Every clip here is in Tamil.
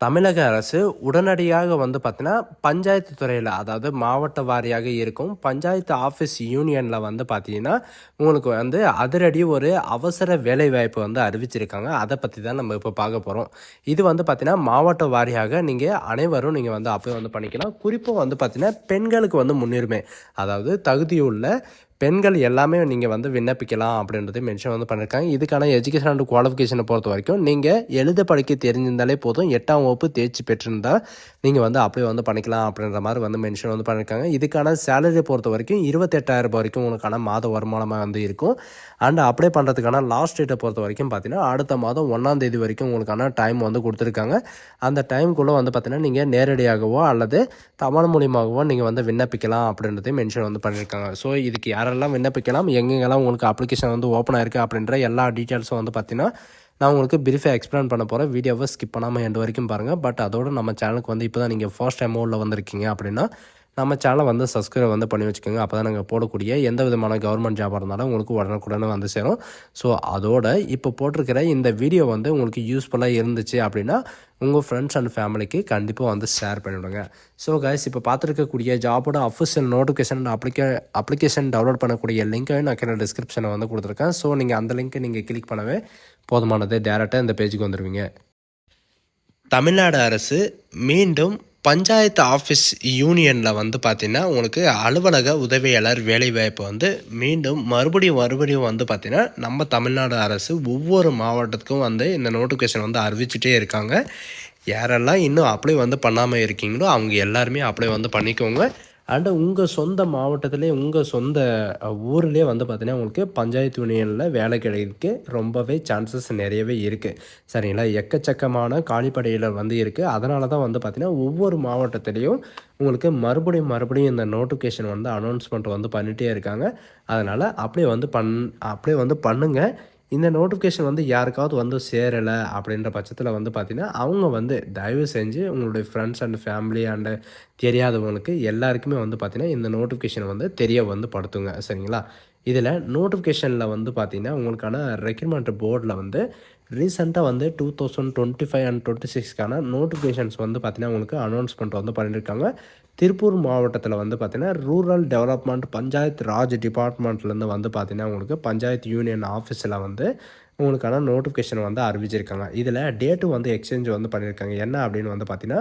தமிழக அரசு உடனடியாக வந்து பார்த்தீங்கன்னா பஞ்சாயத்து துறையில் அதாவது மாவட்ட வாரியாக இருக்கும் பஞ்சாயத்து ஆஃபீஸ் யூனியனில் வந்து பார்த்தீங்கன்னா உங்களுக்கு வந்து அதிரடி ஒரு அவசர வேலைவாய்ப்பு வந்து அறிவிச்சிருக்காங்க. அதை பற்றி தான் நம்ம இப்போ பார்க்க போகிறோம் இது வந்து பார்த்தீங்கன்னா மாவட்ட வாரியாக நீங்கள் அனைவரும் நீங்கள் வந்து அப்போ வந்து பண்ணிக்கலாம். குறிப்பாக வந்து பார்த்தீங்கன்னா பெண்களுக்கு வந்து முன்னுரிமை அதாவது தகுதியுள்ள பெண்கள் எல்லாமே நீங்கள் வந்து விண்ணப்பிக்கலாம் அப்படின்றது மென்ஷன் வந்து பண்ணியிருக்காங்க இதுக்கான எஜுகேஷன் அண்ட் குவாலிஃபிகேஷனை பொறுத்த வரைக்கும் நீங்கள் எழுத படிக்க தெரிஞ்சிருந்தாலே போதும். எட்டாம் வகுப்பு தேர்ச்சி பெற்றிருந்தால் நீங்கள் வந்து அப்படியே வந்து பண்ணிக்கலாம் அப்படின்ற மாதிரி வந்து மென்ஷன் வந்து பண்ணியிருக்காங்க இதுக்கான சேலரியை பொறுத்த வரைக்கும் இருபத்தெட்டாயிரம் ரூபாய் வரைக்கும் உங்களுக்கான மாத வருமானமாக வந்து இருக்கும். அண்ட் அப்ளை பண்ணுறதுக்கான லாஸ்ட் டேட்டை பொறுத்த வரைக்கும் பார்த்தீங்கன்னா அடுத்த மாதம் ஒன்றாம் தேதி வரைக்கும் உங்களுக்கான டைம் வந்து கொடுத்துருக்காங்க. அந்த டைமுக்குள்ளே வந்து பார்த்தீங்கன்னா நீங்கள் நேரடியாகவோ அல்லது தமிழ் மூலியமாகவோ நீங்கள் வந்து விண்ணப்பிக்கலாம் அப்படின்றதையும் மென்ஷன் வந்து பண்ணியிருக்காங்க ஸோ இதுக்கு யார் யாரெல்லாம் விண்ணப்பிக்கலாம் எங்கெங்கெல்லாம் உங்களுக்கு அப்ளிகேஷன் வந்து ஓப்பன் ஆயிருக்கு அப்படின்ற எல்லா டீட்டெயில்ஸும் வந்து பார்த்தீங்கன்னா நான் உங்களுக்கு பிரீஃபாக எக்ஸ்பிளைன் பண்ண போகிறேன் வீடியோவை ஸ்கிப் பண்ணாமல் எண்டு வரைக்கும் பாருங்கள் பட் அதோட நம்ம சேனலுக்கு வந்து இப்போ தான் நீங்கள் ஃபர்ஸ்ட் டைம் உள்ள வந்திருக்கீங்க அப்படின்னா நம்ம சேனலை வந்து சப்ஸ்கிரைப் வந்து பண்ணி வச்சுக்கோங்க. அப்போ தான் நாங்கள் போடக்கூடிய எந்த விதமான கவர்மெண்ட் ஜாபாக இருந்தாலும் உங்களுக்கு உடனுக்குடனே வந்து சேரும். ஸோ அதோட இப்போ போட்டிருக்கிற இந்த வீடியோ வந்து உங்களுக்கு யூஸ்ஃபுல்லாக இருந்துச்சு அப்படின்னா உங்கள் ஃப்ரெண்ட்ஸ் அண்ட் ஃபேமிலிக்கு கண்டிப்பாக வந்து ஷேர் பண்ணிவிடுங்க. ஸோ கைஸ் இப்போ பார்த்துருக்கக்கூடிய ஜாபோட அஃபிஷியல் நோட்டிஃபிகேஷன் அப்ளிகே அப்ளிகேஷன் டவுன்லோட் பண்ணக்கூடிய லிங்க்கை நான் கீழே டிஸ்கிரிப்ஷனில் வந்து கொடுத்துருக்கேன். ஸோ நீங்கள் அந்த லிங்க்கை நீங்கள் கிளிக் பண்ணவே போதுமானது. டேரெக்டாக இந்த பேஜுக்கு வந்துடுவீங்க தமிழ்நாடு அரசு மீண்டும் பஞ்சாயத்து ஆஃபீஸ் யூனியனில் வந்து பார்த்திங்கன்னா உங்களுக்கு அலுவலக உதவியாளர் வேலைவாய்ப்பு வந்து மீண்டும் மறுபடியும் மறுபடியும் வந்து பார்த்திங்கன்னா நம்ம தமிழ்நாடு அரசு ஒவ்வொரு மாவட்டத்துக்கும் வந்து இந்த நோட்டிஃபிகேஷன் வந்து அறிவிச்சிட்டே இருக்காங்க. யாரெல்லாம் இன்னும் அப்ளை வந்து பண்ணாமல் இருக்கீங்களோ அவங்க எல்லாருமே அப்ளை வந்து பண்ணிக்கோங்க. அண்டு உங்கள் சொந்த மாவட்டத்திலே உங்கள் சொந்த ஊர்லேயே வந்து பார்த்தீங்கன்னா உங்களுக்கு பஞ்சாயத்து யூனியனில் வேலை கிடைக்கிறதுக்கு ரொம்பவே சான்சஸ் நிறையவே இருக்குது சரிங்களா? எக்கச்சக்கமான காலிப்படையில் வந்து இருக்குது அதனால தான் வந்து பார்த்திங்கன்னா ஒவ்வொரு மாவட்டத்துலேயும் உங்களுக்கு மறுபடியும் மறுபடியும் இந்த நோட்டிஃபிகேஷன் வந்து அனௌன்ஸ்மெண்ட் வந்து பண்ணிகிட்டே இருக்காங்க. அதனால் அப்படியே வந்து பண் அப்படியே வந்து பண்ணுங்கள் இந்த நோட்டிஃபிகேஷன் வந்து யாருக்காவது வந்து சேரலை அப்படின்ற பட்சத்தில் வந்து பார்த்திங்கன்னா அவங்க வந்து தயவு செஞ்சு உங்களுடைய ஃப்ரெண்ட்ஸ் அண்ட் ஃபேமிலி அண்டு தெரியாதவங்களுக்கு எல்லாருக்குமே வந்து பார்த்திங்கன்னா இந்த நோட்டிஃபிகேஷன் வந்து தெரிய வந்து படுத்துங்க. சரிங்களா? இதில் நோட்டிஃபிகேஷனில் வந்து பார்த்திங்கன்னா உங்களுக்கான ரெக்ரூட்மெண்ட் போர்டில் வந்து ரீசெண்டாக வந்து two thousand twenty five and twenty சிக்ஸ்க்கான notifications வந்து பார்த்திங்கன்னா உங்களுக்கு அனௌன்ஸ்மெண்ட் வந்து பண்ணியிருக்காங்க திருப்பூர் மாவட்டத்தில் வந்து பார்த்திங்கன்னா ரூரல் டெவலப்மெண்ட் பஞ்சாயத்து ராஜ் டிபார்ட்மெண்ட்லேருந்து வந்து பார்த்திங்கன்னா உங்களுக்கு பஞ்சாயத்து யூனியன் ஆஃபீஸில் வந்து உங்களுக்கான நோட்டிஃபிகேஷன் வந்து அறிவிச்சிருக்காங்க. இதில் டேட்டு வந்து எக்ஸ்சேஞ்ச் வந்து பண்ணியிருக்காங்க என்ன அப்படின்னு வந்து பார்த்திங்கன்னா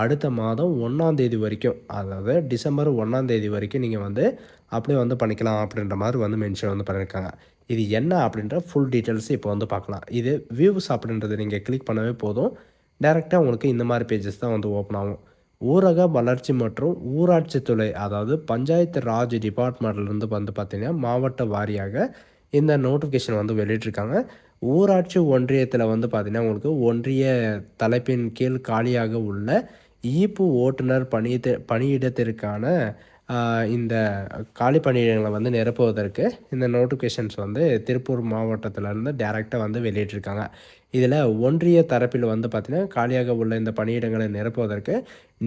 அடுத்த மாதம் ஒன்றாந்தேதி வரைக்கும் அதாவது டிசம்பர் ஒன்றாந்தேதி வரைக்கும் நீங்கள் வந்து அப்படியே வந்து பண்ணிக்கலாம் அப்படின்ற மாதிரி வந்து மென்ஷன் வந்து பண்ணியிருக்காங்க இது என்ன அப்படின்ற ஃபுல் டீட்டெயில்ஸ் இப்போ வந்து பார்க்கலாம் இது வியூஸ் அப்படின்றது நீங்கள் கிளிக் பண்ணவே போதும். டேரெக்டாக உங்களுக்கு இந்த மாதிரி பேஜஸ் தான் வந்து ஓப்பன் ஆகும். ஊரக வளர்ச்சி மற்றும் ஊராட்சித்துறை அதாவது பஞ்சாயத்து ராஜ் டிபார்ட்மெண்ட்லேருந்து வந்து பார்த்திங்கன்னா மாவட்ட வாரியாக இந்த நோட்டிஃபிகேஷன் வந்து வெளியிட்ருக்காங்க ஊராட்சி ஒன்றியத்தில் வந்து பார்த்திங்கன்னா உங்களுக்கு ஒன்றிய தலைப்பின் கீழ் காலியாக உள்ள ஈப்பு ஓட்டுநர் பணியிட பணியிடத்திற்கான இந்த காலி பணியிடங்களை வந்து நிரப்புவதற்கு இந்த நோட்டிஃபிகேஷன்ஸ் வந்து திருப்பூர் மாவட்டத்திலேருந்து டேரெக்டாக வந்து வெளியிட்டிருக்காங்க. இதில் ஒன்றிய தரப்பில் வந்து பார்த்திங்கன்னா காலியாக உள்ள இந்த பணியிடங்களை நிரப்புவதற்கு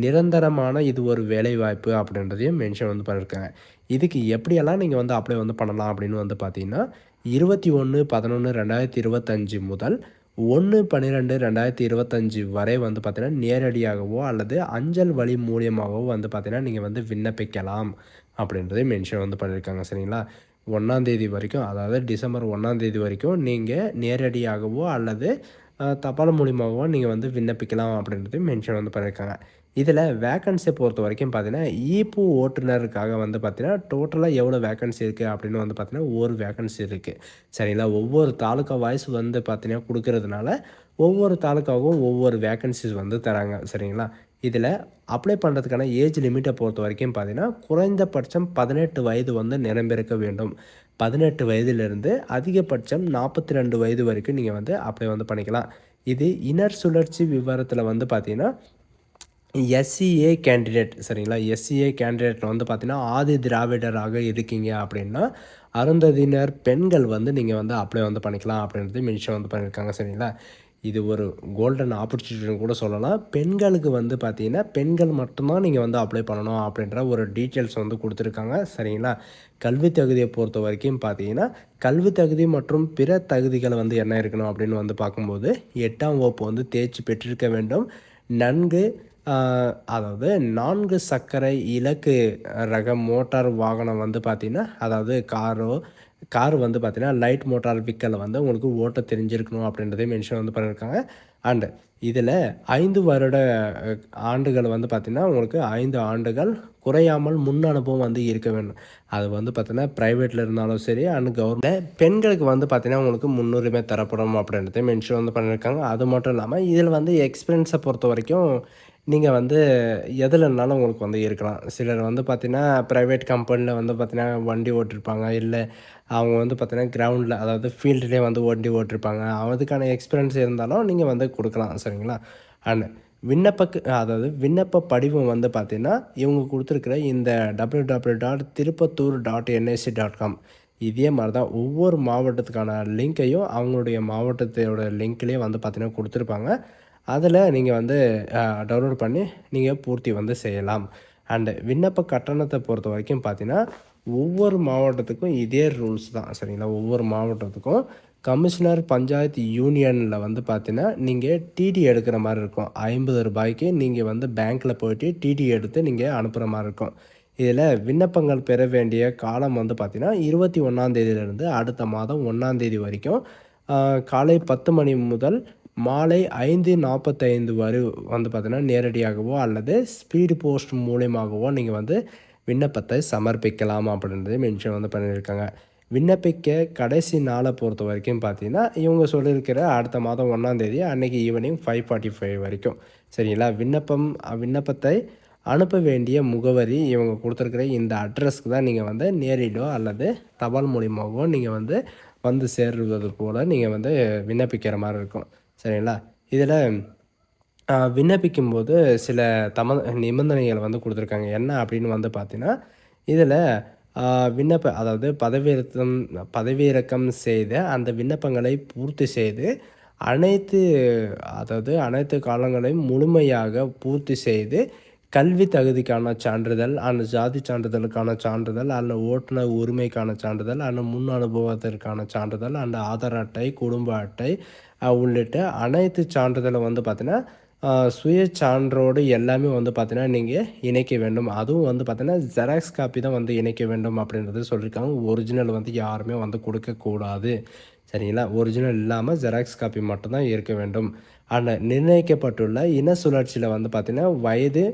நிரந்தரமான இது ஒரு வேலைவாய்ப்பு அப்படின்றதையும் மென்ஷன் வந்து பண்ணியிருக்காங்க. இதுக்கு எப்படியெல்லாம் நீங்கள் வந்து அப்ளை வந்து பண்ணலாம் அப்படின்னு வந்து பார்த்தீங்கன்னா இருபத்தி ஒன்று பதினொன்று ரெண்டாயிரத்தி இருபத்தஞ்சி முதல் ஒன்று பன்னிரெண்டு ரெண்டாயிரத்தி இருபத்தஞ்சி வரை வந்து பார்த்திங்கன்னா நேரடியாகவோ அல்லது அஞ்சல் வழி மூலியமாகவோ வந்து பார்த்திங்கன்னா நீங்கள் வந்து விண்ணப்பிக்கலாம் அப்படின்றதையும் மென்ஷன் வந்து பண்ணியிருக்காங்க. சரிங்களா? ஒன்றாந்தேதி வரைக்கும் அதாவது டிசம்பர் ஒன்றாந்தேதி வரைக்கும் நீங்கள் நேரடியாகவோ அல்லது தபால் மூலியமாகவோ நீங்கள் வந்து விண்ணப்பிக்கலாம் அப்படின்றது மென்ஷன் வந்து பண்ணியிருக்காங்க இதில் வேக்கன்சியை பொறுத்த வரைக்கும் பார்த்தீங்கன்னா ஈப்பு ஓட்டுநருக்காக வந்து பார்த்தீங்கன்னா டோட்டலாக எவ்வளோ வேக்கன்சி இருக்குது அப்படின்னு வந்து பார்த்தீங்கன்னா ஒரு வேக்கன்சி இருக்குது சரிங்களா? ஒவ்வொரு தாலுக்கா வாய்ஸ் வந்து பார்த்தீங்கன்னா கொடுக்கறதுனால ஒவ்வொரு தாலுக்காவும் ஒவ்வொரு வேக்கன்சிஸ் வந்து தராங்க. சரிங்களா? இதில் அப்ளை பண்ணுறதுக்கான ஏஜ் லிமிட்டை பொறுத்த வரைக்கும் பார்த்தீங்கன்னா குறைந்தபட்சம் பதினெட்டு வயது வந்து நிரம்பியிருக்க வேண்டும். பதினெட்டு வயதிலிருந்து அதிகபட்சம் நாற்பத்தி ரெண்டு வயது வரைக்கும் நீங்கள் வந்து அப்ளை வந்து பண்ணிக்கலாம். இது இனர் சுழற்சி விவரத்தில் வந்து பார்த்திங்கன்னா எஸ்சிஏ கேண்டிடேட் சரிங்களா? எஸ்சிஏ கேண்டிடேட் வந்து பார்த்தீங்கன்னா ஆதி திராவிடராக இருக்கீங்க அப்படின்னா அருந்ததியினர் பெண்கள் வந்து நீங்கள் வந்து அப்ளை வந்து பண்ணிக்கலாம் அப்படின்றது மென்ஷன் வந்து பண்ணியிருக்காங்க சரிங்களா? இது ஒரு கோல்டன் ஆப்பர்ச்சுனிட்டின்னு கூட சொல்லலாம். பெண்களுக்கு வந்து பார்த்தீங்கன்னா பெண்கள் மட்டும்தான் நீங்கள் வந்து அப்ளை பண்ணணும் அப்படின்ற ஒரு டீட்டெயில்ஸ் வந்து கொடுத்துருக்காங்க. சரிங்களா? கல்வி தகுதியை பொறுத்த வரைக்கும் பார்த்தீங்கன்னா கல்வி தகுதி மற்றும் பிற தகுதிகள் வந்து என்ன இருக்கணும் அப்படின்னு வந்து பார்க்கும்போது எட்டாம் வகுப்பு வந்து தேர்ச்சி பெற்றிருக்க வேண்டும். நன்கு அதாவது நான்கு சக்கரை இலக்கு ரக மோட்டார் வாகனம் வந்து பார்த்திங்கன்னா அதாவது காரோ கார் வந்து பார்த்தீங்கன்னா லைட் மோட்டார் விக்கலில் வந்து உங்களுக்கு ஓட்ட தெரிஞ்சிருக்கணும் அப்படின்றதையும் மென்ஷன் வந்து பண்ணியிருக்காங்க அண்டு இதில் ஐந்து வருட ஆண்டுகள் வந்து பார்த்திங்கன்னா உங்களுக்கு ஐந்து ஆண்டுகள் குறையாமல் முன் அனுபவம் வந்து இருக்க வேண்டும். அது வந்து பார்த்திங்கன்னா ப்ரைவேட்டில் இருந்தாலும் சரி அண்ட் கவர்மெண்ட் பெண்களுக்கு வந்து பார்த்திங்கன்னா உங்களுக்கு முன்னுரிமை தரப்படும் அப்படின்றதையும் மென்ஷன் வந்து பண்ணியிருக்காங்க அது மட்டும் இல்லாமல் இதில் வந்து எக்ஸ்பீரியன்ஸை பொறுத்த வரைக்கும் நீங்கள் வந்து எதுலனாலும் உங்களுக்கு வந்து இருக்கலாம். சிலர் வந்து பார்த்தீங்கன்னா ப்ரைவேட் கம்பெனியில் வந்து பார்த்தீங்கன்னா வண்டி ஓட்டிருப்பாங்க. இல்லை அவங்க வந்து பார்த்தீங்கன்னா கிரவுண்டில் அதாவது ஃபீல்டுலேயே வந்து வண்டி ஓட்டிருப்பாங்க. அதுக்கான எக்ஸ்பீரியன்ஸ் இருந்தாலும் நீங்கள் வந்து கொடுக்கலாம் சரிங்களா? அண்ட் விண்ணப்பக்கு அதாவது விண்ணப்ப படிவம் வந்து பார்த்தீங்கன்னா இவங்க கொடுத்துருக்குற இந்த W W dot Tirupattur dot NIC dot com இதே மாதிரி தான் ஒவ்வொரு மாவட்டத்துக்கான லிங்க்கையும் அவங்களுடைய மாவட்டத்தோட லிங்க்லேயே வந்து பார்த்தீங்கன்னா கொடுத்துருப்பாங்க. அதில் நீங்கள் வந்து டவுன்லோட் பண்ணி நீங்கள் பூர்த்தி வந்து செய்யலாம். அண்டு விண்ணப்ப கட்டணத்தை பொறுத்த வரைக்கும் பார்த்தீங்கன்னா ஒவ்வொரு மாவட்டத்துக்கும் இதே ரூல்ஸ் தான். சரிங்களா? ஒவ்வொரு மாவட்டத்துக்கும் கமிஷனர் பஞ்சாயத்து யூனியனில் வந்து பார்த்தீங்கன்னா நீங்கள் டிடி எடுக்கிற மாதிரி இருக்கும். ஐம்பது ரூபாய்க்கு நீங்கள் வந்து பேங்க்கில் போயிட்டு டிடி எடுத்து நீங்கள் அனுப்புகிற மாதிரி இருக்கும். இதில் விண்ணப்பங்கள் பெற வேண்டிய காலம் வந்து பார்த்திங்கன்னா இருபத்தி ஒன்றாந்தேதியிலேருந்து அடுத்த மாதம் ஒன்றாந்தேதி வரைக்கும் காலை பத்து மணி முதல் மாலை ஐந்து நாற்பத்தைந்து வரை வந்து பார்த்தீங்கன்னா நேரடியாகவோ அல்லது ஸ்பீடு போஸ்ட் மூலியமாகவோ நீங்கள் வந்து விண்ணப்பத்தை சமர்ப்பிக்கலாம் அப்படின்றது மென்ஷன் வந்து பண்ணியிருக்காங்க. விண்ணப்பிக்க கடைசி நாளை பொறுத்த வரைக்கும் பார்த்தீங்கன்னா இவங்க சொல்லியிருக்கிற அடுத்த மாதம் ஒன்றாந்தேதி அன்றைக்கி ஈவினிங் ஃபைவ் ஃபார்ட்டி ஃபைவ் வரைக்கும். சரிங்களா? விண்ணப்பம் விண்ணப்பத்தை அனுப்ப வேண்டிய முகவரி இவங்க கொடுத்துருக்குற இந்த அட்ரஸ்க்கு தான் நீங்கள் வந்து நேரிலோ அல்லது தபால் மூலியமாகவோ நீங்கள் வந்து வந்து சேர்வது போல் நீங்கள் வந்து விண்ணப்பிக்கிற மாதிரி இருக்கும். சரிங்களா? இதில் விண்ணப்பிக்கும் போது சில தம நிபந்தனைகள் வந்து கொடுத்துருக்காங்க. என்ன அப்படின்னு வந்து பார்த்தீங்கன்னா இதில் விண்ணப்ப அதாவது பதவியிறக்கம் பதவியிறக்கம் செய்த அந்த விண்ணப்பங்களை பூர்த்தி செய்து அனைத்து அதாவது அனைத்து காலங்களையும் முழுமையாக பூர்த்தி செய்து கல்வி தகுதிக்கான சான்றிதழ் அந்த ஜாதி சான்றிதழுக்கான சான்றிதழ் அந்த ஓட்டுநர் உரிமைக்கான சான்றிதழ் அந்த முன் அனுபவத்திற்கான சான்றிதழ் அந்த ஆதார் அட்டை குடும்ப அட்டை உள்ளிட்ட அனைத்து சான்றிதழும் வந்து பார்த்தீங்கன்னா சுய சான்றோடு எல்லாமே வந்து பார்த்தீங்கன்னா நீங்கள் இணைக்க வேண்டும். அதுவும் வந்து பார்த்தீங்கன்னா ஜெராக்ஸ் காப்பி தான் வந்து இணைக்க வேண்டும் அப்படின்றது சொல்லியிருக்காங்க ஒரிஜினல் வந்து யாருமே வந்து கொடுக்கக்கூடாது சரிங்களா? ஒரிஜினல் இல்லாமல் ஜெராக்ஸ் காப்பி மட்டும்தான் இருக்க வேண்டும். ஆனால் நிர்ணயிக்கப்பட்டுள்ள இன சுழற்சியில் வந்து பார்த்திங்கன்னா வயது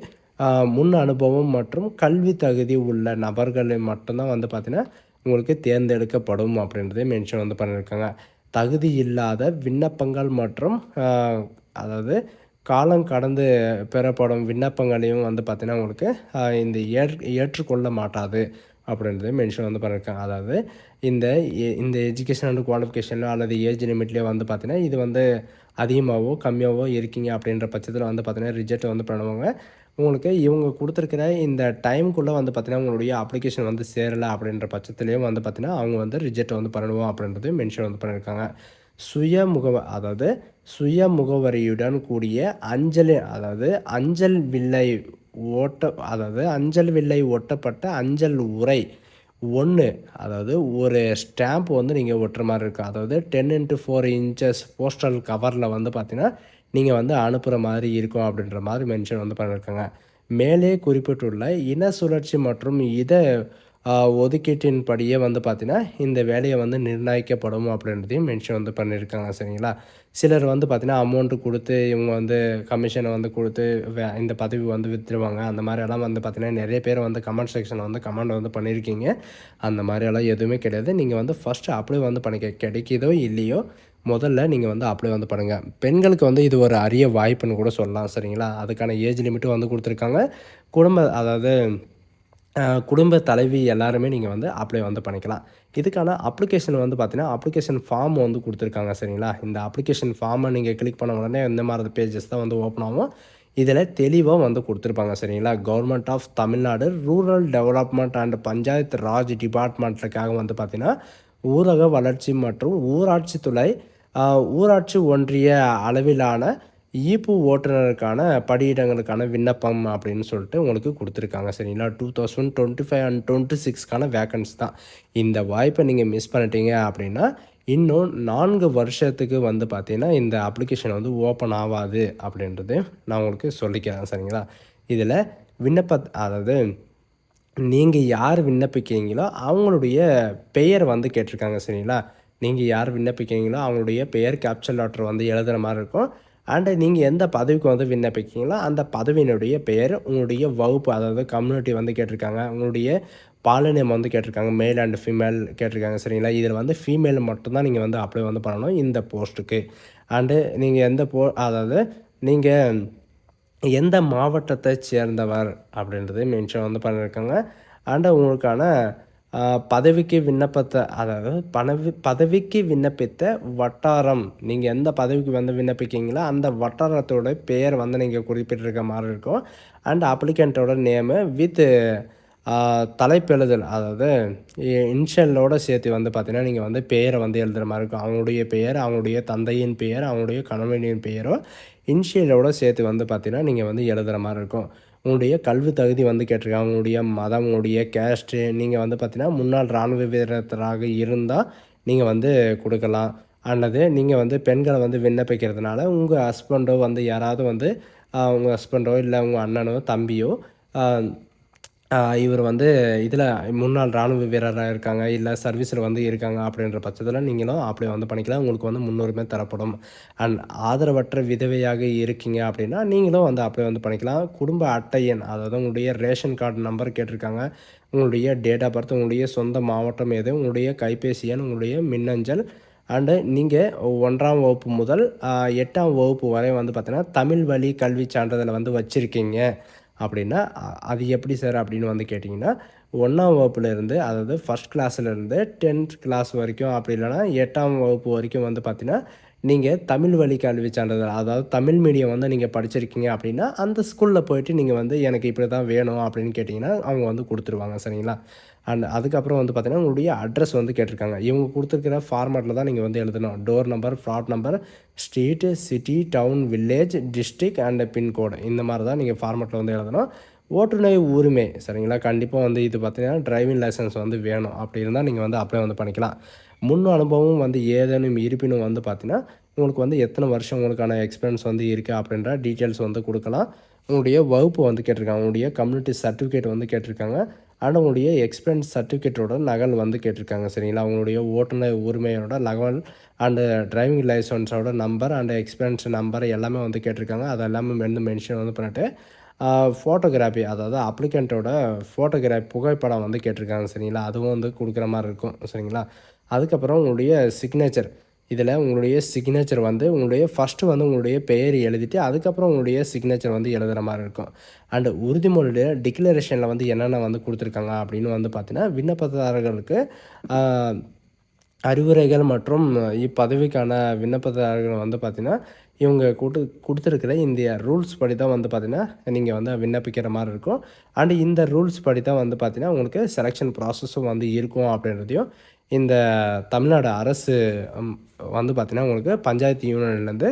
முன் அனுபவம் மற்றும் கல்வி தகுதி உள்ள நபர்களை மட்டும்தான் வந்து பார்த்திங்கன்னா உங்களுக்கு தேர்ந்தெடுக்கப்படும் அப்படின்றதே மென்ஷன் வந்து பண்ணியிருக்காங்க. தகுதி இல்லாத விண்ணப்பங்கள் மற்றும் அதாவது காலம் கடந்து பெறப்படும் விண்ணப்பங்களையும் வந்து பார்த்திங்கன்னா உங்களுக்கு இந்த ஏற் ஏற்றுக்கொள்ள மாட்டாது அப்படின்றது மென்ஷன் வந்து பண்ணியிருக்காங்க. அதாவது இந்த இந்த எஜுகேஷன் அண்ட் குவாலிஃபிகேஷனில் அல்லது ஏஜ் லிமிட்லேயே வந்து பார்த்தீங்கன்னா இது வந்து அதிகமாகவோ கம்மியாகவோ இருக்கீங்க அப்படின்ற பட்சத்தில் வந்து பார்த்தீங்கன்னா ரிஜெக்ட் வந்து பண்ணுவாங்க. உங்களுக்கு இவங்க கொடுத்துருக்கிற இந்த டைமுக்குள்ளே வந்து பார்த்தீங்கன்னா உங்களுடைய அப்ளிகேஷன் வந்து சேரலை அப்படின்ற பட்சத்துலேயும் வந்து பார்த்தீங்கன்னா அவங்க வந்து ரிஜெக்ட் வந்து பண்ணுவோம் அப்படின்றது மென்ஷன் வந்து பண்ணியிருக்காங்க சுய முகவ அதாவது சுய முகவரியுடன் கூடிய அஞ்சல் அதாவது அஞ்சல் வில்லை ஓட்ட அதாவது அஞ்சல் வில்லை ஒட்டப்பட்ட அஞ்சல் உரை ஒன்று அதாவது ஒரு ஸ்டாம்ப் வந்து நீங்கள் ஒட்டுற மாதிரி இருக்கும். அதாவது ten into four inches postal கவரில் வந்து பார்த்தீங்கன்னா நீங்கள் வந்து அனுப்புகிற மாதிரி இருக்கும் அப்படின்ற மாதிரி மென்ஷன் வந்து பண்ணியிருக்காங்க மேலே குறிப்பிட்டுள்ள இன சுழற்சி மற்றும் இத ஒதுக்கீட்டின் ஒதுக்கீட்டின்படியே வந்து பார்த்திங்கன்னா இந்த வேலையை வந்து நிர்ணயிக்கப்படும் அப்படின்றதையும் மென்ஷன் வந்து பண்ணியிருக்காங்க சரிங்களா? சிலர் வந்து பார்த்திங்கன்னா அமௌண்ட்டு கொடுத்து இவங்க வந்து கமிஷனை வந்து கொடுத்து வே- இந்த பதவி வந்து விற்றுருவாங்க அந்த மாதிரியெல்லாம் வந்து பார்த்திங்கன்னா நிறைய பேர் வந்து கமெண்ட் செக்ஷனில் வந்து கமெண்ட் வந்து பண்ணியிருக்கீங்க அந்த மாதிரியெல்லாம் எதுவுமே கிடையாது. நீங்கள் வந்து ஃபஸ்ட்டு அப்ளை வந்து பண்ணிக்க கிடைக்கிதோ இல்லையோ முதல்ல நீங்கள் வந்து அப்ளை வந்து பண்ணுங்கள் பெண்களுக்கு வந்து இது ஒரு அரிய வாய்ப்புன்னு கூட சொல்லலாம் சரிங்களா? அதுக்கான ஏஜ் லிமிட்டும் வந்து கொடுத்துருக்காங்க. குடும்ப அதாவது குடும்ப தலைவி எல்லாருமே நீங்கள் வந்து அப்ளை வந்து பண்ணிக்கலாம். இதுக்கான அப்ளிகேஷன் வந்து பார்த்தீங்கன்னா அப்ளிகேஷன் ஃபார்ம் வந்து கொடுத்துருக்காங்க சரிங்களா? இந்த அப்ளிகேஷன் ஃபார்மை நீங்கள் கிளிக் பண்ண உடனே இந்த மாதிரி பேஜஸ் தான் வந்து ஓப்பன் ஆகும். இதில் தெளிவாக வந்து கொடுத்துருப்பாங்க சரிங்களா? Government of Tamil Nadu rural development and panchayat Raj டிபார்ட்மெண்ட்டுக்காக வந்து பார்த்திங்கன்னா ஊரக வளர்ச்சி மற்றும் ஊராட்சி துறை ஊராட்சி ஒன்றிய அளவிலான ஈப்பு ஓட்டுநருக்கான படியிடங்களுக்கான விண்ணப்பம் அப்படின்னு சொல்லிட்டு உங்களுக்கு கொடுத்துருக்காங்க. சரிங்களா? Two thousand twenty five and twenty சிக்ஸ்க்கான vacancies தான். இந்த வாய்ப்பை நீங்கள் மிஸ் பண்ணிட்டீங்க அப்படின்னா இன்னும் நான்கு வருஷத்துக்கு வந்து பார்த்தீங்கன்னா இந்த அப்ளிகேஷன் வந்து ஓப்பன் ஆகாது அப்படின்றது நான் உங்களுக்கு சொல்லிக்கிறேன். சரிங்களா? இதில் விண்ணப்ப அதாவது நீங்கள் யார் விண்ணப்பிக்கிறீங்களோ அவங்களுடைய பெயர் வந்து கேட்டிருக்காங்க. சரிங்களா? நீங்கள் யார் விண்ணப்பிக்கிறீங்களோ அவங்களுடைய பெயர் கேப்சர் லெட்டர் வந்து எழுதுகிற மாதிரி இருக்கும். அண்டு நீங்கள் எந்த பதவிக்கு வந்து விண்ணப்பிக்கிறீங்களோ அந்த பதவியினுடைய பெயர் உங்களுடைய வகுப்பு அதாவது கம்யூனிட்டி வந்து கேட்டிருக்காங்க. உங்களுடைய பாலினம் வந்து கேட்டிருக்காங்க. மேல் அண்ட் ஃபீமேல் கேட்டிருக்காங்க சரிங்களா? இதில் வந்து ஃபீமேல் மட்டும்தான் நீங்கள் வந்து அப்ளை வந்து பண்ணணும் இந்த போஸ்ட்டுக்கு அண்டு நீங்கள் எந்த போ அதாவது நீங்கள் எந்த மாவட்டத்தை சேர்ந்தவர் அப்படின்றது மென்ஷன் வந்து பண்ணியிருக்காங்க அண்டு உங்களுக்கான பதவிக்கு விண்ணப்பத்தை அதாவது பணவி பதவிக்கு விண்ணப்பித்த வட்டாரம். நீங்கள் எந்த பதவிக்கு வந்து விண்ணப்பிக்கிறீங்களோ அந்த வட்டாரத்தோட பெயர் வந்து நீங்கள் குறிப்பிட்டிருக்க மாதிரி இருக்கும். அண்ட் அப்ளிகண்ட்டோட நேமு வித் தலைப்பெழுதல் அதாவது இன்ஷியலோட சேர்த்து வந்து பார்த்திங்கன்னா நீங்கள் வந்து பெயரை வந்து எழுதுகிற மாதிரி இருக்கும். அவங்களுடைய பெயர் அவங்களுடைய தந்தையின் பெயர் அவங்களுடைய கணவனின் பெயரோ இன்ஷியலோட சேர்த்து வந்து பார்த்திங்கன்னா நீங்கள் வந்து எழுதுகிற மாதிரி இருக்கும். உங்களுடைய கல்வி தகுதி வந்து கேட்டிருக்காங்க. உங்களுடைய மதம் உங்களுடைய கேஸ்ட்டு நீங்கள் வந்து பார்த்தீங்கன்னா முன்னாள் இராணுவ வீரராக இருந்தால் நீங்கள் வந்து கொடுக்கலாம். அல்லது நீங்கள் வந்து பெண்களை வந்து விண்ணப்பிக்கிறதுனால உங்கள் ஹஸ்பண்டோ வந்து யாராவது வந்து உங்கள் ஹஸ்பண்டோ இல்லை உங்கள் அண்ணனோ தம்பியோ இவர் வந்து இதில் முன்னாள் இராணுவ வீரராக இருக்காங்க இல்லை சர்வீஸில் வந்து இருக்காங்க அப்படின்ற பட்சத்தில் நீங்களும் அப்படி வந்து பண்ணிக்கலாம். உங்களுக்கு வந்து முன்னுரிமை தரப்படும். அண்ட் ஆதரவற்ற விதவையாக இருக்கீங்க அப்படின்னா நீங்களும் வந்து அப்படி வந்து பண்ணிக்கலாம். குடும்ப அட்டை எண் அதாவது உங்களுடைய ரேஷன் கார்டு நம்பர் கேட்டிருக்காங்க. உங்களுடைய டேட் ஆஃப் பர்த் உங்களுடைய சொந்த மாவட்டம் எது உங்களுடைய கைபேசி எண் உங்களுடைய மின்னஞ்சல். அண்டு நீங்கள் ஒன்றாம் வகுப்பு முதல் எட்டாம் வகுப்பு வரை வந்து பார்த்திங்கன்னா தமிழ் வழி கல்வி சான்றிதழை வந்து வச்சுருக்கீங்க. அப்படின்னா அது எப்படி சார் அப்படின்னு வந்து கேட்டிங்கன்னா ஒன்றாம் வகுப்புலேருந்து அதாவது ஃபஸ்ட் கிளாஸ்லேருந்து டென்த் கிளாஸ் வரைக்கும் அப்படி இல்லைன்னா எட்டாம் வகுப்பு வரைக்கும் வந்து பார்த்திங்கன்னா நீங்கள் தமிழ் வழி கல்வி சான்றிதழ் அதாவது தமிழ் மீடியம் வந்து நீங்கள் படிச்சிருக்கீங்க அப்படின்னா அந்த ஸ்கூலில் போயிட்டு நீங்கள் வந்து எனக்கு இப்படி தான் வேணும் அப்படின்னு கேட்டிங்கன்னா அவங்க வந்து கொடுத்துருவாங்க சரிங்களா? அண்ட் அதுக்கப்புறம் வந்து பார்த்தீங்கன்னா உங்களுடைய அட்ரஸ் வந்து கேட்டிருக்காங்க. இவங்க கொடுத்துருக்கிற ஃபார்மேட்டில் தான் நீங்கள் வந்து எழுதணும். Door number flat number street city town village district and pincode இந்த மாதிரி தான் நீங்கள் ஃபார்மேட்டில் வந்து எழுதணும். ஓட்டுநர் உரிமை சரிங்களா? கண்டிப்பாக வந்து இது பார்த்திங்கன்னா டிரைவிங் லைசன்ஸ் வந்து வேணும். அப்படி இருந்தால் நீங்கள் வந்து அப்ளை வந்து பண்ணிக்கலாம். முன் அனுபவம் வந்து ஏதேனும் இருப்பினும் வந்து பார்த்தீங்கன்னா உங்களுக்கு வந்து எத்தனை வருஷம் உங்களுக்கான எக்ஸ்பீரியன்ஸ் வந்து இருக்குது அப்படின்ற டீட்டெயில்ஸ் வந்து கொடுக்கலாம். உங்களுடைய வகுப்பு வந்து கேட்டிருக்காங்க. உங்களுடைய கம்யூனிட்டி சர்டிஃபிகேட் வந்து கேட்டிருக்காங்க. ஆனால் உங்களுடைய எக்ஸ்பீரியன்ஸ் சர்டிஃபிகேட்டோட நகல் வந்து கேட்டிருக்காங்க. சரிங்களா? அவங்களுடைய ஓட்டுநர் உரிமையோட நகல் அண்டு டிரைவிங் லைசன்ஸோட நம்பர் அண்ட் எக்ஸ்பீரியன்ஸ் நம்பர் எல்லாமே வந்து கேட்டிருக்காங்க. அது எல்லாமே வந்து மென்ஷன் வந்து பண்ணிட்டு ஃபோட்டோகிராஃபி அதாவது அப்ளிகண்ட்டோட ஃபோட்டோகிராஃபி புகைப்படம் வந்து கேட்டிருக்காங்க. சரிங்களா? அதுவும் வந்து கொடுக்குற மாதிரி இருக்கும். சரிங்களா? அதுக்கப்புறம் உங்களுடைய சிக்னேச்சர் இதில் உங்களுடைய சிக்னேச்சர் வந்து உங்களுடைய ஃபஸ்ட்டு வந்து உங்களுடைய பெயர் எழுதிட்டு அதுக்கப்புறம் உங்களுடைய சிக்னேச்சர் வந்து எழுதுகிற மாதிரி இருக்கும். அண்டு உறுதிமொழியுடைய டிக்ளரேஷனில் வந்து என்னென்ன வந்து கொடுத்துருக்காங்க அப்படின்னு வந்து பார்த்தீங்கன்னா விண்ணப்பதாரர்களுக்கு அறிவுரைகள் மற்றும் இப்பதவிக்கான விண்ணப்பதாரர்கள் வந்து பார்த்திங்கன்னா இவங்க கூட்டு கொடுத்துருக்கிற இந்த ரூல்ஸ் படி தான் வந்து பார்த்திங்கன்னா நீங்கள் வந்து விண்ணப்பிக்கிற மாதிரி இருக்கும். அண்டு இந்த ரூல்ஸ் படி தான் வந்து பார்த்திங்கன்னா உங்களுக்கு செலெக்ஷன் ப்ராசஸும் வந்து இருக்கும் அப்படின்றதையும் இந்த தமிழ்நாடு அரசு வந்து பார்த்திங்கன்னா உங்களுக்கு பஞ்சாயத்து யூனியன்லேருந்து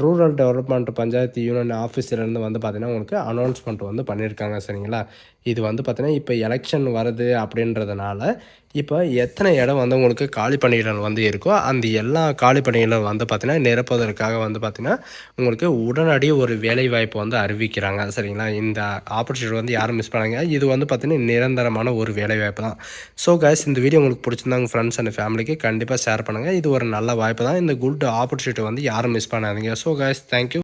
ரூரல் டெவலப்மெண்ட் பஞ்சாயத்து யூனியன் ஆஃபீஸ்லேருந்து வந்து பார்த்திங்கன்னா உங்களுக்கு அனௌன்ஸ்மெண்ட் வந்து பண்ணியிருக்காங்க சரிங்களா? இது வந்து பார்த்திங்கன்னா இப்போ எலெக்ஷன் வருது அப்படின்றதுனால இப்போ எத்தனை இடம் வந்து உங்களுக்கு காலி பணியிடங்கள் வந்து இருக்கோ அந்த எல்லா காலி பணியிடங்கள் வந்து பார்த்திங்கன்னா நிரப்புவதற்காக வந்து பார்த்திங்கன்னா உங்களுக்கு உடனடி ஒரு வேலை வாய்ப்பு வந்து அறிவிக்கிறாங்க. சரிங்களா? இந்த ஆப்பர்ச்சுனிட்டி வந்து யாரும் மிஸ் பண்ணாங்க இது வந்து பார்த்திங்கன்னா நிரந்தரமான ஒரு வேலை வாய்ப்பு தான். ஸோ கைஸ் இந்த வீடியோ உங்களுக்கு பிடிச்சிருந்தாங்க உங்கள் ஃப்ரெண்ட்ஸ் அண்ட் ஃபேமிலிக்கு கண்டிப்பாக ஷேர் பண்ணுங்கள் இது ஒரு நல்ல வாய்ப்பு தான். இந்த குட் ஆப்பர்ச்சுனிட்டி வந்து யாரும் மிஸ் பண்ணாதீங்க. So guys thank you